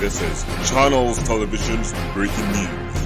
This is Channels Television's breaking news.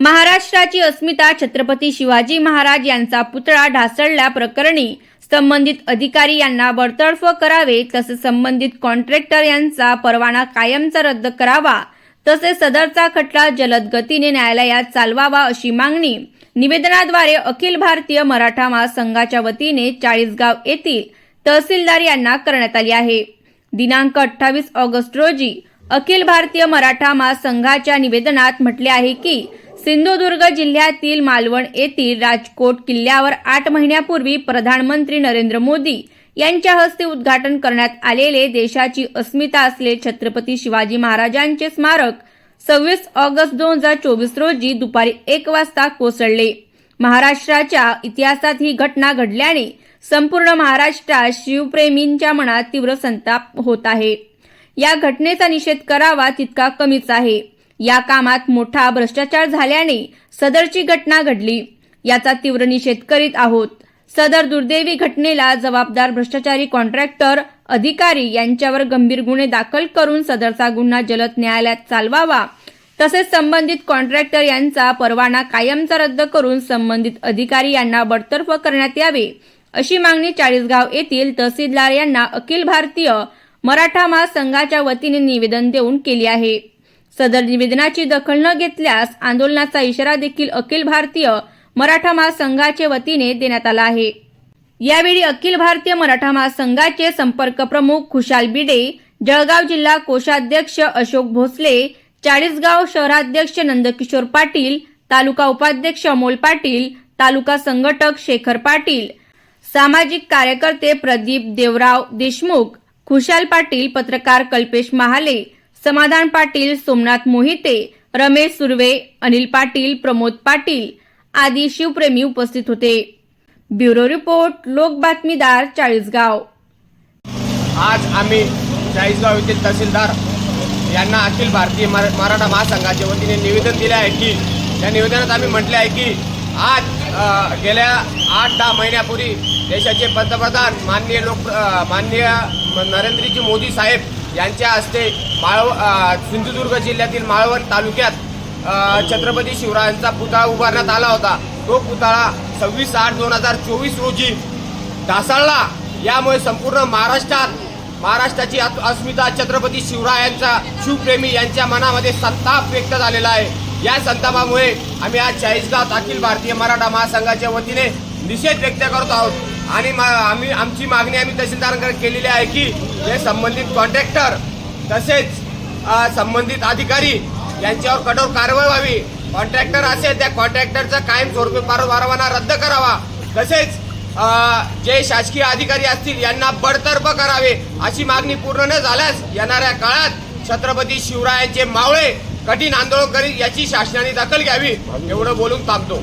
महाराष्ट्राची अस्मिता छत्रपती शिवाजी महाराज यांचा पुतळा ढासळल्या प्रकरणी संबंधित अधिकारी यांना बडतर्फ करावे तसेच संबंधित कॉन्ट्रॅक्टर यांचा परवाना कायमचा रद्द करावा तसेच सदरचा खटला जलद गतीने न्यायालयात चालवावा अशी मागणी निवेदनाद्वारे अखिल भारतीय मराठा महासंघाच्या वतीने चाळीसगाव येथील तहसीलदार यांना करण्यात आली आहे. दिनांक अठ्ठावीस ऑगस्ट रोजी अखिल भारतीय मराठा महासंघाच्या निवेदनात म्हटले आहे की सिंधुदुर्ग जिल्ह्यातील मालवण येथील राजकोट किल्ल्यावर आठ महिन्यापूर्वी प्रधानमंत्री नरेंद्र मोदी यांच्या हस्ते उद्घाटन करण्यात आलेले देशाची अस्मिता असलेले छत्रपती शिवाजी महाराजांचे स्मारक सव्वीस ऑगस्ट दोन हजार चोवीस रोजी दुपारी एक वाजता कोसळले. महाराष्ट्राच्या इतिहासात ही घटना घडल्याने संपूर्ण महाराष्ट्रात शिवप्रेमींच्या मनात तीव्र संताप होत आहे. या घटनेचा निषेध करावा तितका कमीच आहे. या कामात मोठा भ्रष्टाचार झाल्याने सदरची घटना घडली. याचा तीव्र निषेध करीत आहोत. सदर दुर्दैवी घटनेला जबाबदार भ्रष्टाचारी कॉन्ट्रॅक्टर अधिकारी यांच्यावर गंभीर गुन्हे दाखल करून सदरचा गुन्हा जलद न्यायालयात चालवावा. तसेच संबंधित कॉन्ट्रॅक्टर यांचा परवाना कायमचा रद्द करून संबंधित अधिकारी यांना बडतर्फ करण्यात यावे अशी मागणी चाळीसगाव येथील तहसीलदार यांना अखिल भारतीय मराठा महासंघाच्या वतीने निवेदन देऊन केली आहे. सदर निवेदनाची दखल न घेतल्यास आंदोलनाचा इशारा देखील अखिल भारतीय मराठा महासंघाच्या वतीने देण्यात आला आहे. यावेळी अखिल भारतीय मराठा महासंघाचे संपर्क प्रमुख खुशाल बिडे जळगाव जिल्हा कोषाध्यक्ष अशोक भोसले चाळीसगाव शहराध्यक्ष नंदकिशोर पाटील तालुका उपाध्यक्ष अमोल पाटील तालुका संघटक शेखर पाटील सामाजिक कार्यकर्ते प्रदीप देवराव देशमुख खुशाल पाटील पत्रकार कल्पेश महाले समाधान पाटील सोमनाथ मोहिते रमेश सुर्वे अनिल पाटील प्रमोद पाटील आदी शिवप्रेमी उपस्थित होते. ब्युरो रिपोर्ट लोक बातमीदार चाळीसगाव. आज आम्ही चाळीसगाव येथील तहसीलदार यांना अखिल भारतीय मरा मराठा महासंघाच्या वतीने निवेदन दिले आहे की या निवेदनात आम्ही म्हटले आहे की आज गेल्या आठ दहा महिन्यापूर्वी देशाचे पंतप्रधान माननीय लोक माननीय नरेंद्रजी मोदी साहेब यांच्या हस्ते माळव सिंधुदुर्ग जिल्ह्यातील माळवण तालुक्यात छत्रपती शिवरायांचा पुतळा उभारण्यात आला होता. तो पुतळा सव्वीस आठ दोन हजार चोवीस रोजी ढासळला. यामुळे संपूर्ण महाराष्ट्रात महाराष्ट्राची अस्मिता छत्रपती शिवरायांचा शिवप्रेमी यांच्या मनामध्ये संताप व्यक्त झालेला आहे. या संतापामुळे आम्ही आज चाळीसगावात अखिल भारतीय मराठा महासंघाच्या वतीने निषेध व्यक्त करत आहोत. आणि मा- आम्ही आमची मागणी आम्ही तहसीलदारांकडे केलेली आहे की हे संबंधित कॉन्ट्रॅक्टर तसेच संबंधित अधिकारी यांच्यावर कठोर कारवाई व्हावी. कॉन्ट्रॅक्टर असेल त्या कॉन्ट्रॅक्टरचा कायमस्वरूपी पर- परवाना रद्द करावा. तसेच जे शासकीय अधिकारी असतील यांना बडतर्फ करावे अशी मागणी पूर्ण न झाल्यास येणाऱ्या काळात छत्रपती शिवरायांचे मावळे कठीण आंदोलन करीत याची शासनाने दखल घ्यावी एवढं बोलून थांबतो.